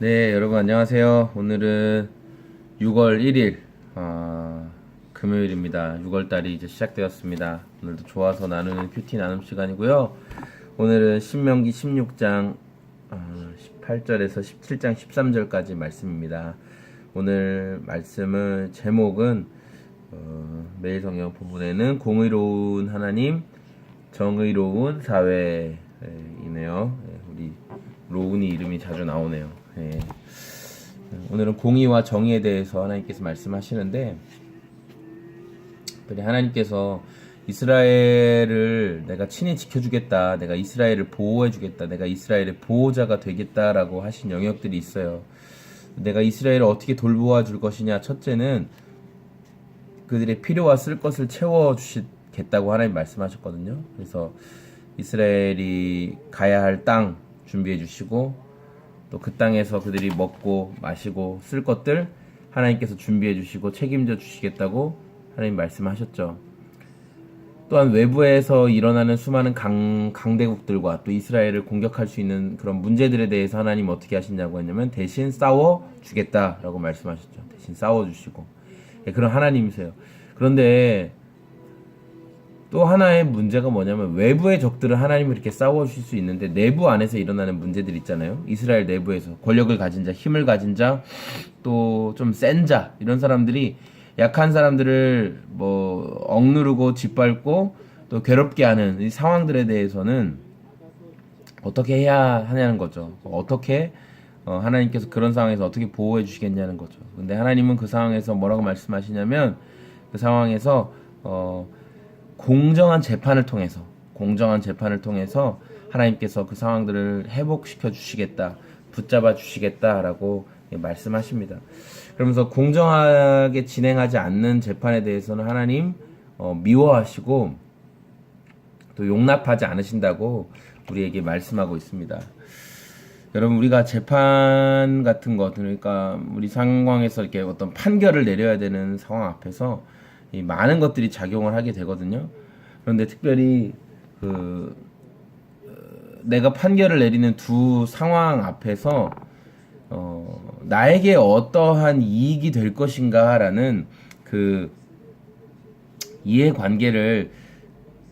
네, 여러분 안녕하세요. 오늘은 6월 1일 어, 금요일입니다. 6월 달이 이제 시작되었습니다. 오늘도 좋아서 나누는 큐티 나눔 시간이고요. 오늘은 신명기 16장 어, 18절에서 17장 13절까지 말씀입니다. 오늘 말씀은 제목은 어, 매일 성경 부분에는 공의로운 하나님, 정의로운 사회이네요. 예, 우리 로운이 이름이 자주 나오네요. 예. 오늘은 공의와 정의에 대해서 하나님께서 말씀하시는데, 특별히 하나님께서 이스라엘을 내가 친히 지켜주겠다, 내가 이스라엘을 보호해주겠다, 내가 이스라엘의 보호자가 되겠다라고 하신 영역들이 있어요. 내가 이스라엘을 어떻게 돌보아 줄 것이냐? 첫째는 그들의 필요와 쓸 것을 채워 주시겠다고 하나님 말씀하셨거든요. 그래서 이스라엘이 가야 할 땅 준비해 주시고 또 그 땅에서 그들이 먹고 마시고 쓸 것들 하나님께서 준비해 주시고 책임져 주시겠다고 하나님 말씀하셨죠. 또한 외부에서 일어나는 수많은 강, 강대국들과 또 이스라엘을 공격할 수 있는 그런 문제들에 대해서 하나님 어떻게 하시냐고 했냐면 대신 싸워 주겠다라고 말씀하셨죠. 대신 싸워 주시고 예, 그런 하나님이세요. 그런데 또 하나의 문제가 뭐냐면 외부의 적들은 하나님을 이렇게 싸워주실 수 있는데 내부 안에서 일어나는 문제들 있잖아요. 이스라엘 내부에서 권력을 가진 자, 힘을 가진 자, 또 좀 센 자, 이런 사람들이 약한 사람들을 뭐 억누르고 짓밟고 또 괴롭게 하는 이 상황들에 대해서는 어떻게 해야 하냐는 거죠. 어떻게 어, 하나님께서 그런 상황에서 어떻게 보호해 주시겠냐는 거죠. 근데 하나님은 그 상황에서 뭐라고 말씀하시냐면 그 상황에서 어, 공정한 재판을 통해서 공정한 재판을 통해서 하나님께서 그 상황들을 회복시켜 주시겠다, 붙잡아 주시겠다라고 예, 말씀하십니다. 그러면서 공정하게 진행하지 않는 재판에 대해서는 하나님 어, 미워하시고 또 용납하지 않으신다고 우리에게 말씀하고 있습니다. 여러분 우리가 재판 같은 것 그러니까 우리 상황에서 이렇게 어떤 판결을 내려야 되는 상황 앞에서 이 많은 것들이 작용을 하게 되거든요. 그런데 특별히 그 어, 내가 판결을 내리는 두 상황 앞에서 어, 나에게 어떠한 이익이 될 것인가라는 그 이해 관계를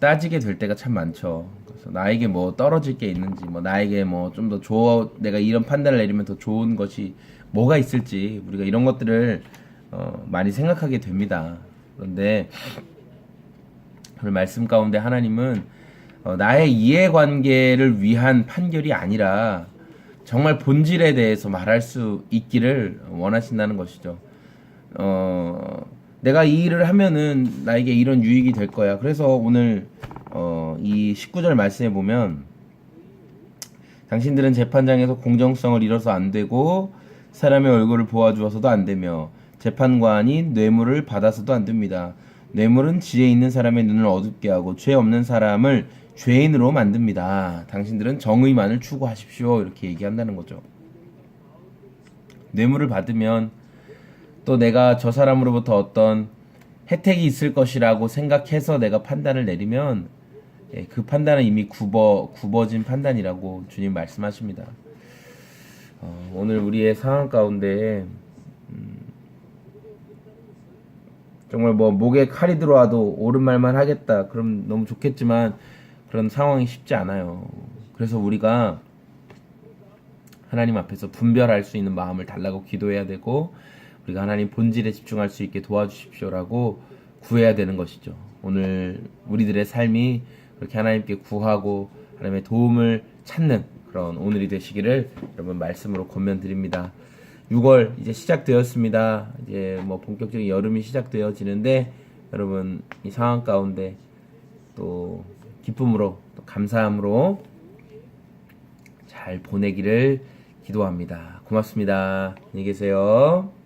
따지게 될 때가 참 많죠. 그래서 나에게 뭐 떨어질 게 있는지, 뭐 나에게 뭐 좀 더 좋아, 내가 이런 판단을 내리면 더 좋은 것이 뭐가 있을지 우리가 이런 것들을 어, 많이 생각하게 됩니다. 그런데 오늘 말씀 가운데 하나님은 어, 나의 이해관계를 위한 판결이 아니라 정말 본질에 대해서 말할 수 있기를 원하신다는 것이죠. 어, 내가 이 일을 하면은 나에게 이런 유익이 될 거야. 그래서 오늘 어, 이 19절 말씀에 보면 당신들은 재판장에서 공정성을 잃어서 안 되고 사람의 얼굴을 보아주어서도 안 되며 재판관이 뇌물을 받아서도 안 됩니다. 뇌물은 지혜 있는 사람의 눈을 어둡게 하고 죄 없는 사람을 죄인으로 만듭니다. 당신들은 정의만을 추구하십시오. 이렇게 얘기한다는 거죠. 뇌물을 받으면 또 내가 저 사람으로부터 어떤 혜택이 있을 것이라고 생각해서 내가 판단을 내리면 예, 그 판단은 이미 굽어 굽어진 판단이라고 주님 말씀하십니다. 어, 오늘 우리의 상황 가운데 음, 정말 뭐 목에 칼이 들어와도 옳은 말만 하겠다. 그럼 너무 좋겠지만 그런 상황이 쉽지 않아요. 그래서 우리가 하나님 앞에서 분별할 수 있는 마음을 달라고 기도해야 되고 우리가 하나님 본질에 집중할 수 있게 도와주십시오라고 구해야 되는 것이죠. 오늘 우리들의 삶이 그렇게 하나님께 구하고 하나님의 도움을 찾는 그런 오늘이 되시기를 여러분 말씀으로 권면드립니다. 6월 이제 시작되었습니다. 이제 뭐 본격적인 여름이 시작되어지는데 여러분 이 상황 가운데 또 기쁨으로 또 감사함으로 잘 보내기를 기도합니다. 고맙습니다. 안녕히 계세요.